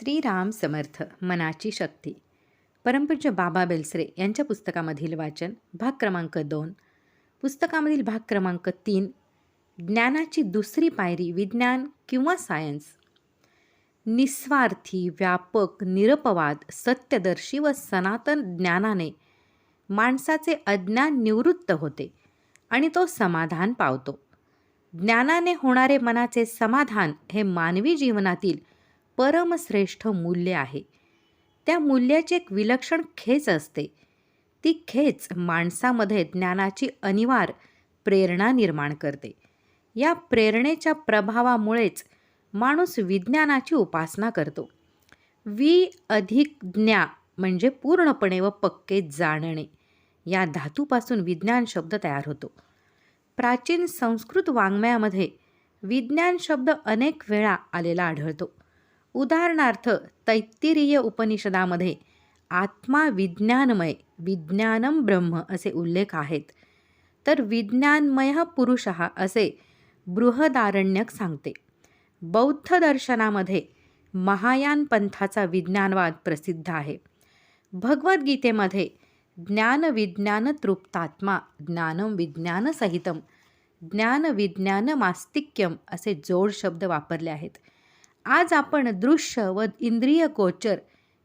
श्रीराम समर्थ मनाची शक्ती. परमपूज्य बाबा बेलसरे यांच्या पुस्तकामधील वाचन भाग क्रमांक दोन. पुस्तकामधील भाग क्रमांक तीन ज्ञानाची दुसरी पायरी विज्ञान किंवा सायन्स. निस्वार्थी व्यापक निरपवाद सत्यदर्शी व सनातन ज्ञानाने माणसाचे अज्ञान निवृत्त होते आणि तो समाधान पावतो. ज्ञानाने होणारे मनाचे समाधान हे मानवी जीवनातील परमश्रेष्ठ मूल्य आहे. त्या मूल्याची एक विलक्षण खेच असते. ती खेच माणसामध्ये ज्ञानाची अनिवार्य प्रेरणा निर्माण करते. या प्रेरणेच्या प्रभावामुळेच माणूस विज्ञानाची उपासना करतो. वि अधिक ज्ञा म्हणजे पूर्णपणे व पक्के जाणणे या धातूपासून विज्ञान शब्द तयार होतो. प्राचीन संस्कृत वाङ्मयामध्ये विज्ञान शब्द अनेक वेळा आलेला आढळतो. उदाहरणार्थ तैत्तिरीय उपनिषदामध्ये आत्मा विज्ञानमय विज्ञानम ब्रह्म असे उल्लेख आहेत. तर विज्ञानमय पुरुष असे बृहदारण्यक सांगते. बौद्ध दर्शनामध्ये महायान पंथाचा विज्ञानवाद प्रसिद्ध आहे. भगवद्गीतेमध्ये ज्ञान विज्ञान तृप्तात्मा ज्ञानम विज्ञानसहितम ज्ञान विज्ञान मास्तिक्यम असे जोड शब्द वापरले आहेत. आज आपण दृश्य व इंद्रिय गोचर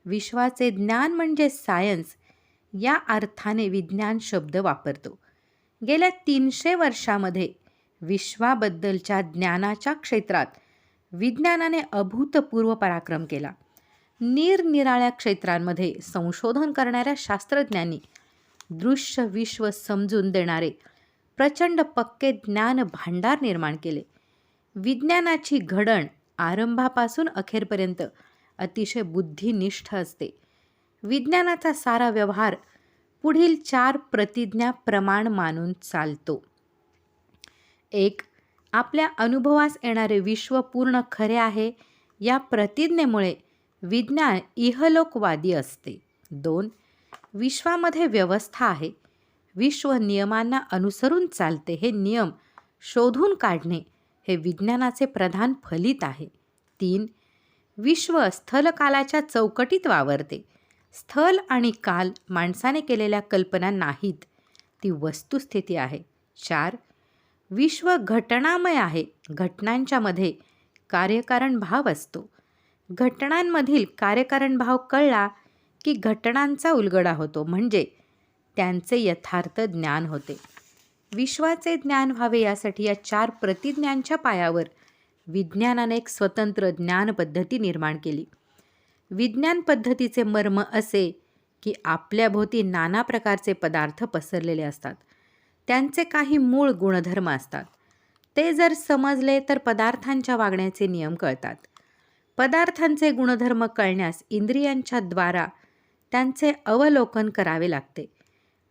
विश्वाचे ज्ञान म्हणजे सायन्स या अर्थाने विज्ञान शब्द वापरतो. गेल्या तीनशे वर्षामध्ये विश्वाबद्दलच्या ज्ञानाच्या क्षेत्रात विज्ञानाने अभूतपूर्व पराक्रम केला. निरनिराळ्या क्षेत्रांमध्ये संशोधन करणाऱ्या शास्त्रज्ञांनी दृश्य विश्व समजून देणारे प्रचंड पक्के ज्ञान भांडार निर्माण केले. विज्ञानाची घडण आरंभापासून अखेरपर्यंत अतिशय बुद्धिनिष्ठ असते. विज्ञानाचा सारा व्यवहार पुढील चार प्रतिज्ञा प्रमाण मानून चालतो. एक आपल्या अनुभवास येणारे विश्व पूर्ण खरे आहे या प्रतिज्ञेमुळे विज्ञान इहलोकवादी असते. दोन विश्वामध्ये व्यवस्था आहे. विश्व नियमांना अनुसरून चालते हे नियम शोधून काढणे हे विज्ञानाचे प्रधान फलित आहे. तीन विश्व स्थलकालाच्या चौकटीत वावरते. स्थल आणि काल माणसाने केलेल्या कल्पना नाहीत. ती वस्तुस्थिती आहे. चार विश्व घटनामय आहे. घटनांच्यामध्ये कार्यकारण भाव असतो. घटनांमधील कार्यकारण भाव कळला की घटनांचा उलगडा होतो. म्हणजे त्यांचे यथार्थ ज्ञान होते. विश्वाचे ज्ञान व्हावे यासाठी या चार प्रतिज्ञांच्या पायावर विज्ञानाने एक स्वतंत्र ज्ञान पद्धती निर्माण केली. विज्ञान पद्धतीचे मर्म असे की आपल्याभोवती नाना प्रकारचे पदार्थ पसरलेले असतात. त्यांचे काही मूळ गुणधर्म असतात. ते जर समजले तर पदार्थांच्या वागण्याचे नियम कळतात. पदार्थांचे गुणधर्म कळण्यास इंद्रियांच्या द्वारा त्यांचे अवलोकन करावे लागते.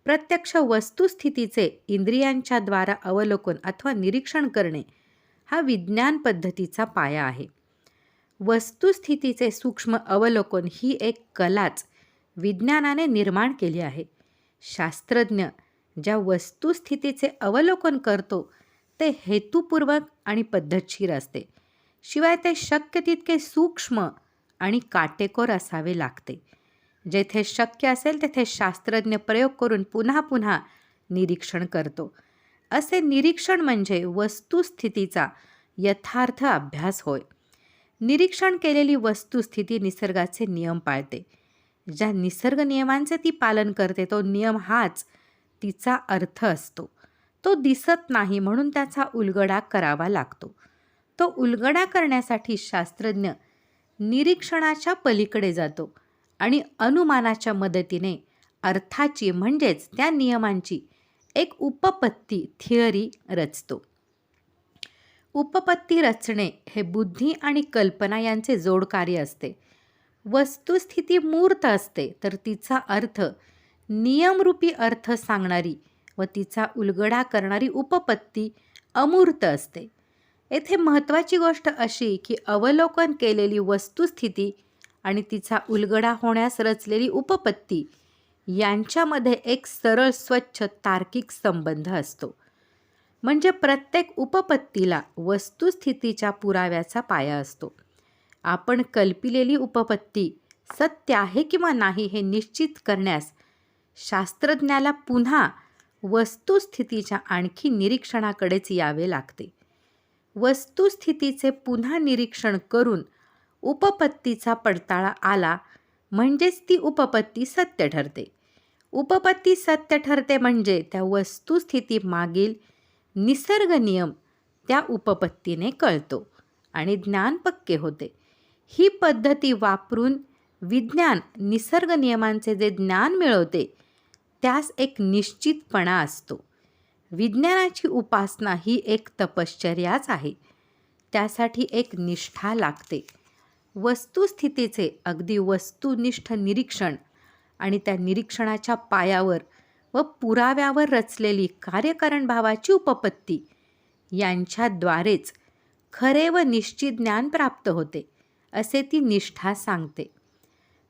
प्रत्यक्ष वस्तुस्थितीचे इंद्रियांच्या द्वारा अवलोकन अथवा निरीक्षण करणे हा विज्ञान पद्धतीचा पाया आहे. वस्तुस्थितीचे सूक्ष्म अवलोकन ही एक कलाच विज्ञानाने निर्माण केली आहे. शास्त्रज्ञ ज्या वस्तुस्थितीचे अवलोकन करतो ते हेतुपूर्वक आणि पद्धतशीर असते. शिवाय ते शक्य तितके सूक्ष्म आणि काटेकोर असावे लागते. जेथे शक्य असेल तेथे शास्त्रज्ञ प्रयोग करून पुन्हा पुन्हा निरीक्षण करतो. असे निरीक्षण म्हणजे वस्तुस्थितीचा यथार्थ अभ्यास होय. निरीक्षण केलेली वस्तुस्थिती निसर्गाचे नियम पाळते. ज्या निसर्ग नियमांचे ती पालन करते तो नियम हाच तिचा अर्थ असतो. तो दिसत नाही म्हणून त्याचा उलगडा करावा लागतो. तो उलगडा करण्यासाठी शास्त्रज्ञ निरीक्षणाच्या पलीकडे जातो. आणि अनुमानाच्या मदतीने अर्थाची म्हणजेच त्या नियमांची एक उपपत्ती थिअरी रचतो. उपपत्ती रचणे हे बुद्धी आणि कल्पना यांचे जोडकार्य असते. वस्तुस्थिती मूर्त असते तर तिचा अर्थ नियमरूपी अर्थ सांगणारी व तिचा उलगडा करणारी उपपत्ती अमूर्त असते. येथे महत्त्वाची गोष्ट अशी की अवलोकन केलेली वस्तुस्थिती आणि तिचा उलगडा होण्यास रचलेली उपपत्ती यांच्यामध्ये एक सरळ स्वच्छ तार्किक संबंध असतो. म्हणजे प्रत्येक उपपत्तीला वस्तुस्थितीच्या पुराव्याचा पाया असतो. आपण कल्पिलेली उपपत्ती सत्य आहे किंवा नाही हे निश्चित करण्यास शास्त्रज्ञाला पुन्हा वस्तुस्थितीच्या आणखी निरीक्षणाकडेच यावे लागते. वस्तुस्थितीचे पुन्हा निरीक्षण करून उपपत्तीचा पडताळा आला म्हणजेच ती उपपत्ती सत्य ठरते. उपपत्ती सत्य ठरते म्हणजे त्या वस्तुस्थिती मागील निसर्ग नियम त्या उपपत्तीने कळतो आणि ज्ञान पक्के होते. ही पद्धती वापरून विज्ञान निसर्ग नियमांचे जे ज्ञान मिळवते त्यास एक निश्चितपणा असतो. विज्ञानाची उपासना ही एक तपश्चर्याच आहे. त्यासाठी एक निष्ठा लागते. वस्तुस्थितीचे अगदी वस्तुनिष्ठ निरीक्षण आणि त्या निरीक्षणाच्या पायावर व पुराव्यावर रचलेली कार्यकारण भावाची उपपत्ती यांच्याद्वारेच खरे व निश्चित ज्ञान प्राप्त होते असे ती निष्ठा सांगते.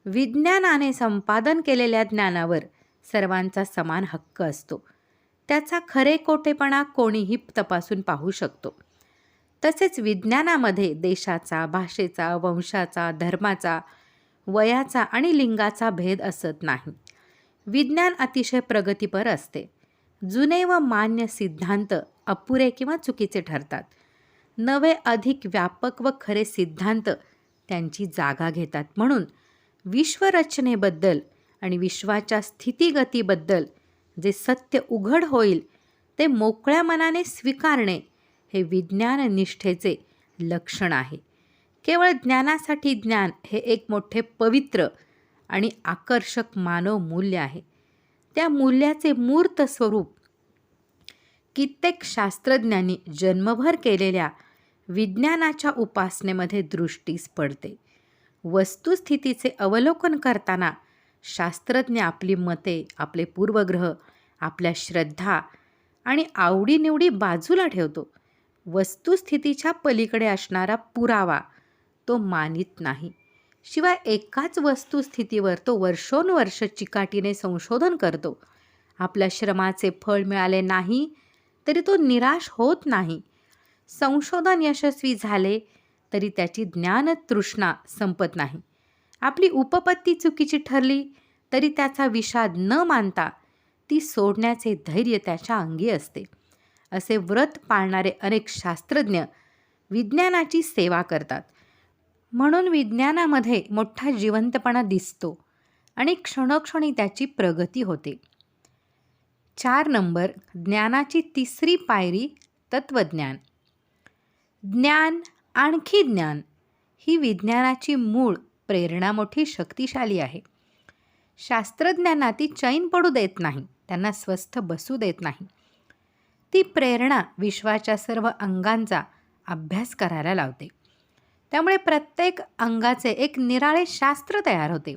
विज्ञानाने संपादन केलेल्या ज्ञानावर सर्वांचा समान हक्क असतो. त्याचा खरे कोटेपणा कोणीही तपासून पाहू शकतो. तसेच विज्ञानामध्ये देशाचा भाषेचा वंशाचा धर्माचा वयाचा आणि लिंगाचा भेद असत नाही. विज्ञान अतिशय प्रगतीपर असते. जुने व मान्य सिद्धांत अपुरे किंवा चुकीचे ठरतात. नवे अधिक व्यापक व खरे सिद्धांत त्यांची जागा घेतात म्हणून विश्वरचनेबद्दल आणि विश्वाच्या स्थितीगतीबद्दल जे सत्य उघड होईल ते मोकळ्या मनाने स्वीकारणे हे विज्ञाननिष्ठेचे लक्षण आहे. केवळ ज्ञानासाठी ज्ञान हे एक मोठे पवित्र आणि आकर्षक मानव मूल्य आहे. त्या मूल्याचे मूर्त स्वरूप कित्येक शास्त्रज्ञांनी जन्मभर केलेल्या विज्ञानाच्या उपासनेमध्ये दृष्टीस पडते. वस्तुस्थितीचे अवलोकन करताना शास्त्रज्ञ आपली मते आपले पूर्वग्रह आपल्या श्रद्धा आणि आवडीनिवडी बाजूला ठेवतो. वस्तुस्थितीच्या पलीकडे असणारा पुरावा तो मानित नाही. शिवाय एकाच वस्तुस्थितीवर तो वर्षोनवर्ष चिकाटीने संशोधन करतो. आपल्या श्रमाचे फळ मिळाले नाही तरी तो निराश होत नाही. संशोधन यशस्वी झाले तरी त्याची ज्ञानतृष्णा संपत नाही. आपली उपपत्ती चुकीची ठरली तरी त्याचा विषाद न मानता ती सोडण्याचे धैर्य त्याच्या अंगी असते. असे व्रत पाळणारे अनेक शास्त्रज्ञ विज्ञानाची सेवा करतात. म्हणून विज्ञानामध्ये मोठा जिवंतपणा दिसतो आणि क्षणोक्षणी त्याची प्रगती होते. चार नंबर ज्ञानाची तिसरी पायरी तत्त्वज्ञान. ज्ञान आणखी ज्ञान ही विज्ञानाची मूळ प्रेरणा मोठी शक्तिशाली आहे. शास्त्रज्ञांना ती चैन पडू देत नाही त्यांना स्वस्थ बसू देत नाही. ती प्रेरणा विश्वाच्या सर्व अंगांचा अभ्यास करायला लावते. त्यामुळे प्रत्येक अंगाचे एक निराळे शास्त्र तयार होते.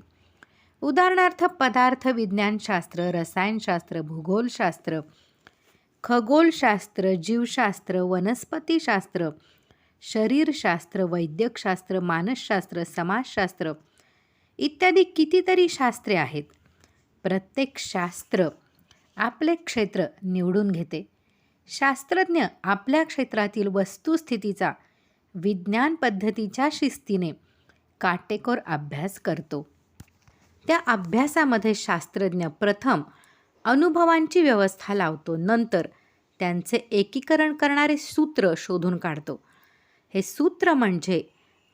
उदाहरणार्थ पदार्थ विज्ञानशास्त्र रसायनशास्त्र भूगोलशास्त्र खगोलशास्त्र जीवशास्त्र वनस्पतीशास्त्र शरीरशास्त्र वैद्यकशास्त्र मानसशास्त्र समाजशास्त्र इत्यादी कितीतरी शास्त्रे आहेत. प्रत्येक शास्त्र आपले क्षेत्र निवडून घेते. शास्त्रज्ञ आपल्या क्षेत्रातील वस्तुस्थितीचा विज्ञान पद्धतीच्या शिस्तीने काटेकोर अभ्यास करतो. त्या अभ्यासामध्ये शास्त्रज्ञ प्रथम अनुभवांची व्यवस्था लावतो नंतर त्यांचे एकीकरण करणारे सूत्र शोधून काढतो. हे सूत्र म्हणजे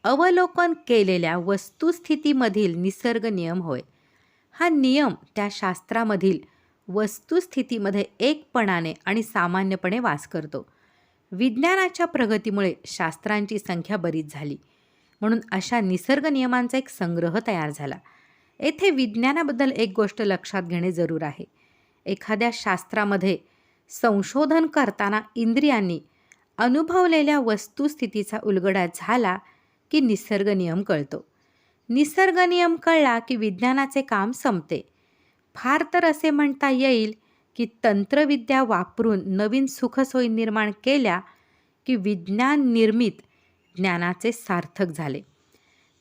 अवलोकन केलेल्या वस्तुस्थितीमधील निसर्ग नियम होय. हा नियम त्या शास्त्रामधील वस्तुस्थितीमध्ये एकपणाने आणि सामान्यपणे वास करतो. विज्ञानाच्या प्रगतीमुळे शास्त्रांची संख्या बरीच झाली. म्हणून अशा निसर्ग नियमांचा एक संग्रह तयार झाला. येथे विज्ञानाबद्दल एक गोष्ट लक्षात घेणे जरूर आहे. एखाद्या शास्त्रामध्ये संशोधन करताना इंद्रियांनी अनुभवलेल्या वस्तुस्थितीचा उलगडा झाला की निसर्ग नियम कळतो. निसर्ग नियम कळला की विज्ञानाचे काम संपते. फार तर असे म्हणता येईल की तंत्रविद्या वापरून नवीन सुखसोयी निर्माण केल्या की विज्ञान निर्मित ज्ञानाचे सार्थक झाले.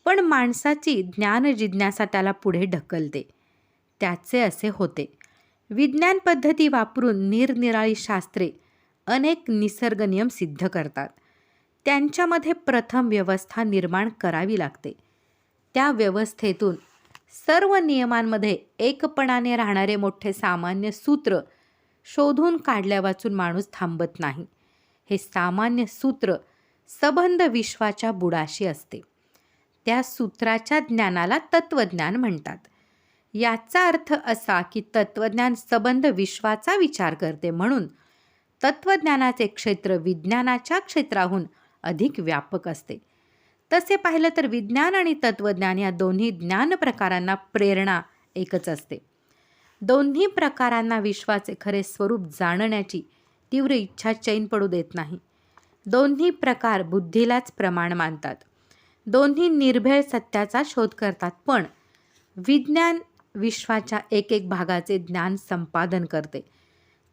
पण माणसाची ज्ञान जिज्ञासा त्याला पुढे ढकलते. त्याचे असे होते. विज्ञान पद्धती वापरून निरनिराळी शास्त्रे अनेक निसर्ग नियम सिद्ध करतात. त्यांच्यामध्ये प्रथम व्यवस्था निर्माण करावी लागते. त्या व्यवस्थेतून सर्व नियमांमध्ये एकपणाने राहणारे मोठे सामान्य सूत्र शोधून काढल्या वाचून माणूस थांबत नाही. हे सामान्य सूत्र सबंध विश्वाच्या बुडाशी असते. त्या सूत्राच्या ज्ञानाला तत्त्वज्ञान म्हणतात. याचा अर्थ असा की तत्त्वज्ञान सबंध विश्वाचा विचार करते म्हणून तत्त्वज्ञानाचे क्षेत्र विज्ञानाच्या क्षेत्राहून अधिक व्यापक असते. तसे पाहिलं तर विज्ञान आणि तत्त्वज्ञान या दोन्ही ज्ञान प्रकारांना प्रेरणा एकच असते. दोन्ही प्रकारांना विश्वाचे खरे स्वरूप जाणण्याची तीव्र इच्छा चैन पडू देत नाही. दोन्ही प्रकार बुद्धीलाच प्रमाण मानतात. दोन्ही निर्भेळ सत्याचा शोध करतात पण विज्ञान विश्वाच्या एक एक भागाचे ज्ञान संपादन करते.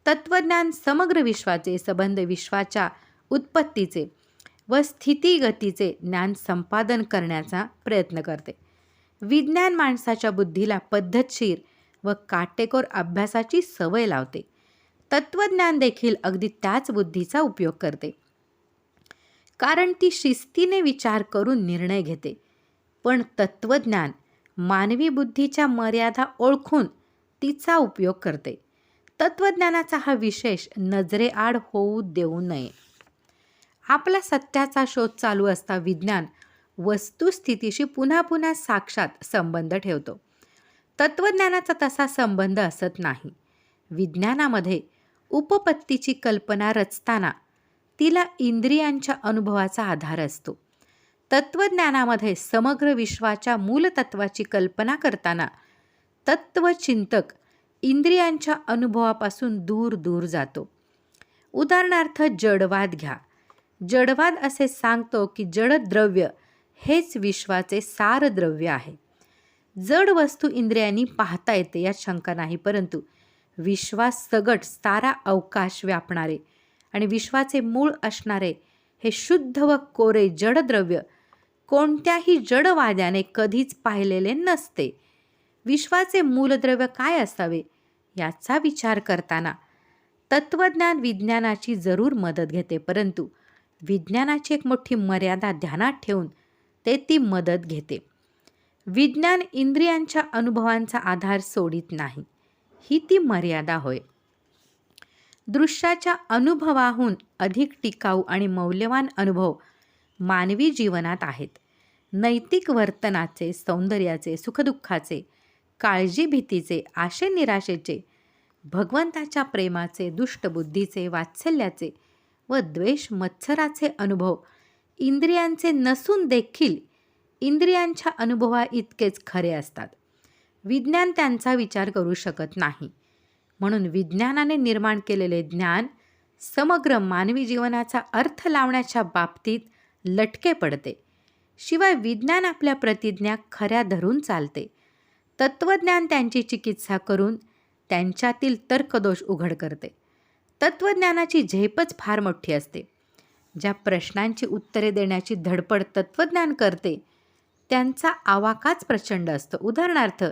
तत्त्वज्ञान समग्र विश्वाचे संबंध विश्वाच्या उत्पत्तीचे व स्थितीगतीचे ज्ञान संपादन करण्याचा प्रयत्न करते. विज्ञान माणसाच्या बुद्धीला पद्धतशीर व काटेकोर अभ्यासाची सवय लावते. तत्त्वज्ञान देखील अगदी त्याच बुद्धीचा उपयोग करते. कारण ती शिस्तीने विचार करून निर्णय घेते. पण तत्त्वज्ञान मानवी बुद्धीच्या मर्यादा ओळखून तिचा उपयोग करते. तत्त्वज्ञानाचा हा विशेष नजरेआड होऊ देऊ नये. आपला सत्याचा शोध चालू असता विज्ञान वस्तुस्थितीशी पुन्हा पुन्हा साक्षात संबंध ठेवतो. तत्त्वज्ञानाचा तसा संबंध असत नाही. विज्ञानामध्ये उपपत्तीची कल्पना रचताना तिला इंद्रियांच्या अनुभवाचा आधार असतो. तत्त्वज्ञानामध्ये समग्र विश्वाच्या मूलतत्वाची कल्पना करताना तत्वचिंतक इंद्रियांच्या अनुभवापासून दूर दूर जातो. उदाहरणार्थ जडवाद घ्या. जडवाद असे सांगतो की जडद्रव्य हेच विश्वाचे सारद्रव्य आहे. जड वस्तू इंद्रियांनी पाहता येते यात शंका नाही परंतु विश्वास सगट सारा अवकाश व्यापणारे आणि विश्वाचे मूळ असणारे हे शुद्ध व कोरे जडद्रव्य कोणत्याही जडवाद्याने कधीच पाहिलेले नसते. विश्वाचे मूलद्रव्य काय असावे याचा विचार करताना तत्वज्ञान विज्ञानाची जरूर मदत घेते परंतु विज्ञानाची एक मोठी मर्यादा ध्यानात ठेवून ते ती मदत घेते. विज्ञान इंद्रियांच्या अनुभवांचा आधार सोडित नाही. ही ती मर्यादा होय. दृश्याच्या अनुभवाहून अधिक टिकाऊ आणि मौल्यवान अनुभव मानवी जीवनात आहेत. नैतिक वर्तनाचे सौंदर्याचे सुखदुःखाचे काळजी भीतीचे आशे निराशेचे भगवंताच्या प्रेमाचे दुष्टबुद्धीचे वात्सल्याचे व द्वेष मत्सराचे अनुभव. इंद्रियांचे नसून देखील इंद्रियांच्या अनुभवा इतकेच खरे असतात. विज्ञान त्यांचा विचार करू शकत नाही. म्हणून विज्ञानाने निर्माण केलेले ज्ञान समग्र मानवी जीवनाचा अर्थ लावण्याच्या बाबतीत लटके पडते. शिवाय विज्ञान आपल्या प्रतिज्ञा खऱ्या धरून चालते. तत्वज्ञान त्यांची चिकित्सा करून त्यांच्यातील तर्कदोष उघड करते. तत्त्वज्ञानाची झेपच फार मोठी असते. ज्या प्रश्नांची उत्तरे देण्याची धडपड तत्त्वज्ञान करते त्यांचा आवाकाच प्रचंड असतो. उदाहरणार्थ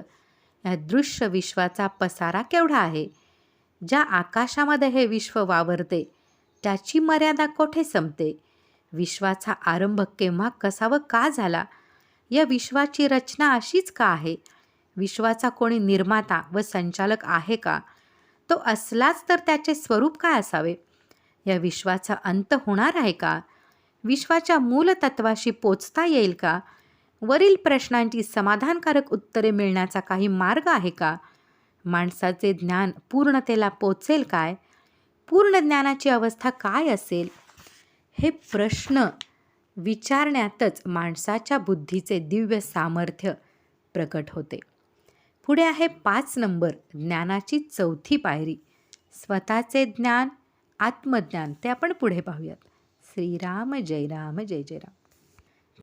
या दृश्य विश्वाचा पसारा केवढा आहे? ज्या आकाशामध्ये हे विश्व वावरते त्याची मर्यादा कोठे संपते? विश्वाचा आरंभ केव्हा कसा व का झाला? या विश्वाची रचना अशीच का आहे? विश्वाचा कोणी निर्माता व संचालक आहे का? तो असलाच तर त्याचे स्वरूप काय असावे? या विश्वाचा अंत होणार आहे का? विश्वाच्या मूलतत्वाशी पोचता येईल का? वरील प्रश्नांची समाधानकारक उत्तरे मिळण्याचा काही मार्ग आहे का? माणसाचे ज्ञान पूर्णतेला पोचेल काय? पूर्ण ज्ञानाची अवस्था काय असेल? हे प्रश्न विचारण्यातच माणसाच्या बुद्धीचे दिव्य सामर्थ्य प्रकट होते. पुढे आहे पाच नंबर ज्ञानाची चौथी पायरी. स्वतःचे ज्ञान आत्मज्ञान ते आपण पुढे पाहूयात. श्रीराम जय राम जय जय राम.